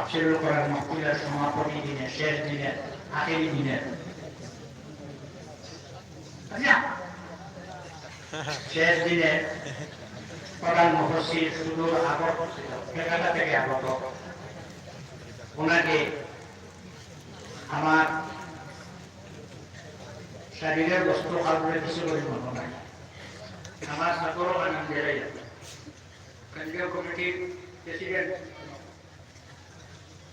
তাফসিরুল কোরআন মাহফিলের সমাপনী দিনে শেষ দিনে আখেরি দিনে শেষ দিনে প্রধান মুফসির সুদূর আগত কলকাতা থেকে আগত ওনাকে আমার শরীরের বস্তু কালগুলো কিছু করে মনে নাই আমার ছাত্রও আনন্দ জেলাই কেন্দ্রীয় কমিটির প্রেসিডেন্ট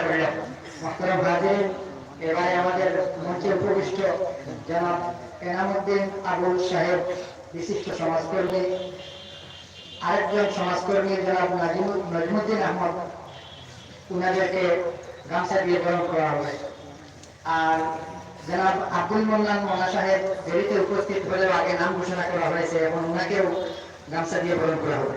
কিতাব কে বলল মোহতরম হাজির এবারে আমাদের মঞ্চে উপবিষ্ট জনাব এনামুদ্দিন আবুল সাহেব, বিশিষ্ট সমাজকর্মী। আরেকজন সমাজকর্মী জনাব নজমুদ্দিন আহমদ, উনাদেরকে গামছা দিয়ে উপস্থিত হলেও আগে নাম ঘোষণা করা হয়েছে এবং ওনাকেও গামছা দিয়ে বরণ করা হবে।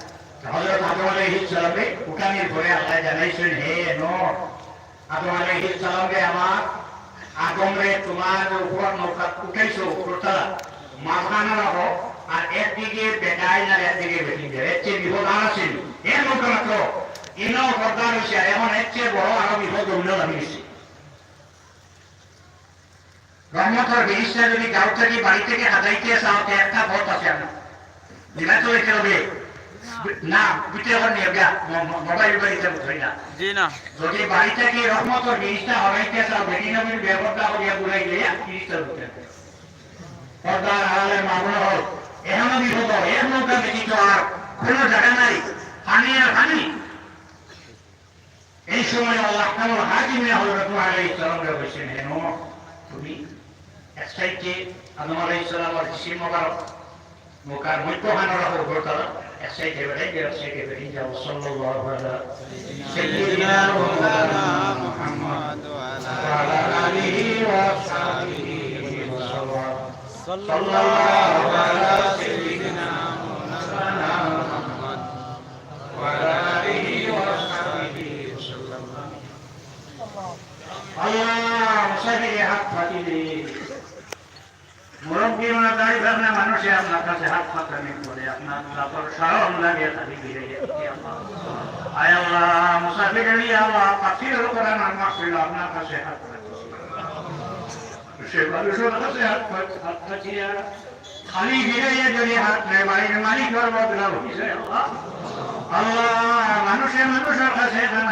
হজরত আদম আলাইহিস উঠানের পরে আল্লাহ জানাইছেন, হে নো আদম নৌকা উঠাইছো উপরতলা মাঝখানে একদিকে বেটাই না একদিকে বেটি দেয় এর চেয়ে বিপদ আর হয়েছে আর এমন এর বড় আরও বিপদ অন্য লাগিয়েছে রহমতর বিরিশটা যদি গাঁও থেকে বাড়ি থেকে হাজাইতে চাও একটা পথ আছে আপনার তো একে হবে না বুঝতে পারেন মোবাইল বাড়িতে বুঝই না। জি না। যদি বাড়ি থেকে রহমতর বিরিশটা হরাইতে চাও বেটি নবীর ব্যবহারটা করিয়া বুড়াই গিয়ে তিরিশটা বুঝতে পর্দার আড়ালের মামলা হল এখনও বিপদ এর নৌকা ব্যতীত আর কোনো জায়গা নাই পানি আর পানি এই সময় আল্লাহ কেমন হাজিমে হজরত আলাইহিস সালাম রে বসেন হেন তুমি এক সাইডে আদম আলাইহিস সালামের জিসিম মোবারক মুখার মধ্যখানে রাখো উপরতলা এক সাইডে বেড়ে গিয়ে এক সাইডে বেরিয়ে যাও সাল্লাল্লাহু আলা সাইয়্যিদিনা মাওলানা মুহাম্মদ ওয়া আলা আলিহি ওয়া সাহবিহি ওয়া সাল্লাম সাল্লাল্লাহু আলা সাইয়্যিদিনা মাওলানা মুহাম্মদ ওয়া আলা আলিহি মুরব্বী ওনার দাড়ি ভাবনা মানুষে আপনার কাছে হাত ফাটানি করে আপনার তারপর স্মরণ লাগে ফিরে গেছে আয় খালি ফিরে যদি হাত নেয়, বাড়ির বদলাম আল্লাহ আল্লাহ মানুষের মানুষের কাছে এখানে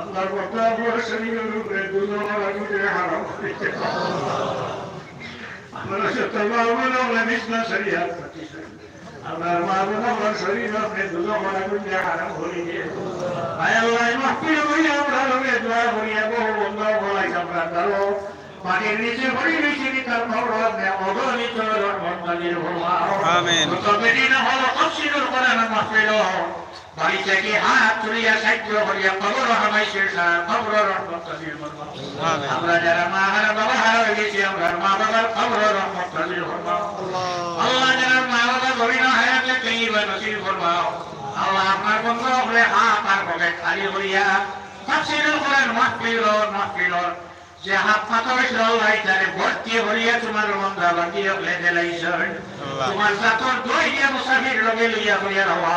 আল্লাহর কথা বলে শরীরের উপরে দুজনের আগুনে হারাম করেছে আমরা সত্য মাহবুব আমরা বিষ্ণু আমার মাহবুব আমার শরীর আপনি দুজনের আগুনে হারাম করেছে আয় আল্লাহ মাহফিল হইয়া আমরা লোকে দোয়া করিয়া বহু বন্ধ বলাই আমরা দাও মাটির নিচে ভরি নিচে তার খবর অগণিত নাজির হওয়া আমিন। তবে দিন হলো তফসিলুল কোরআন মাহফিল বাড়ি থেকে হাত তুলিয়া সাহায্য করিয়া খবর হামাইছে খবর রহমত ফরমাও আমরা যারা মা হারা বাবা হারা হয়ে গেছি আমরা মা বাবার খবর রহমত ফরমাও আল্লাহ। যারা মা বাবা গভীর হায়াত লেখে নসিব ফরমাও আল্লাহ আপনার বন্ধ হলে হাত আর পকেট খালি করিয়া তাফসীরুল কোরআন মাহফিল মাহফিল যে হাত পাতা হয়েছিল আল্লাহ তারে ভর্তি করিয়া তোমার বন্ধা বাকি হলে দিলাইছেন তোমার জাতর দই দিয়া মুসাফির লগে লইয়া করিয়া রওয়া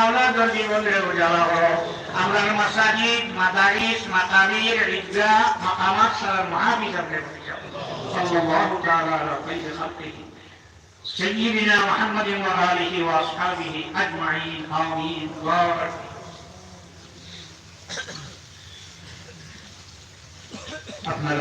আওলাদর জীবনের উজালা হও আমরা মাসাজিদ মাদারিস মাতাবির রিজা মাকামাত সারা মহাবিজ আপনি বলিয়া صلى الله تعالى على خير خلقه سيدنا محمد وآله وأصحابه أجمعين آمين بارك আপনারা